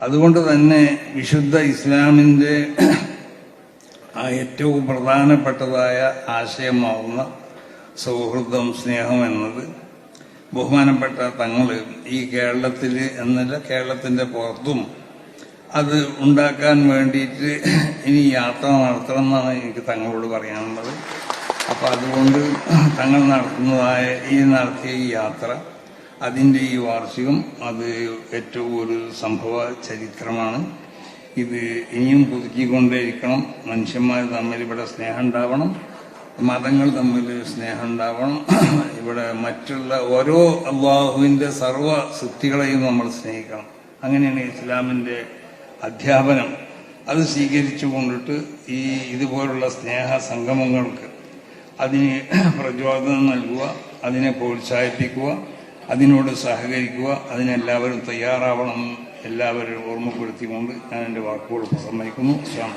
അതുകൊണ്ട് തന്നെ വിശുദ്ധ ഇസ്ലാമിന്റെ ഏറ്റവും പ്രധാനപ്പെട്ടതായ ആശയമാവുന്ന സൗഹൃദം സ്നേഹം എന്നത് ബഹുമാനപ്പെട്ട തങ്ങൾ ഈ കേരളത്തിൽ എന്നല്ല കേരളത്തിന്റെ പുറത്തും അത് ഉണ്ടാക്കാൻ വേണ്ടിയിട്ട് ഇനി യാത്ര നടത്തണം എന്നാണ് എനിക്ക് തങ്ങളോട് പറയാനുള്ളത്. അപ്പോൾ അതുകൊണ്ട് തങ്ങൾ നടത്തുന്നതായ ഈ നടത്തിയ ഈ യാത്ര അതിന്റെ ഈ വാർഷികം അത് ഏറ്റവും ഒരു സംഭവ ചരിത്രമാണ്. ഇത് ഇനിയും പുതുക്കിക്കൊണ്ടേയിരിക്കണം. മനുഷ്യന്മാർ തമ്മിൽ ഇവിടെ സ്നേഹം ഉണ്ടാവണം. മതങ്ങൾ തമ്മിൽ സ്നേഹം ഉണ്ടാവണം. ഇവിടെ മറ്റുള്ള ഓരോ അള്ളാഹുവിന്റെ സർവ സൃഷ്ടികളെയും നമ്മൾ സ്നേഹിക്കണം. അങ്ങനെയാണ് ഇസ്ലാമിന്റെ അധ്യാപനം. അത് സ്വീകരിച്ചു കൊണ്ടിട്ട് ഈ ഇതുപോലുള്ള സ്നേഹ സംഗമങ്ങൾക്ക് അതിന് പ്രചോദനം നൽകുക അതിനെ പ്രോത്സാഹിപ്പിക്കുക അതിനോട് സഹകരിക്കുക അതിനെല്ലാവരും തയ്യാറാവണം എല്ലാവരും ഓർമ്മപ്പെടുത്തിക്കൊണ്ട് ഞാൻ എന്റെ വാക്കുകൾ സമ്മതിക്കുന്നു. ഇസ്ലാം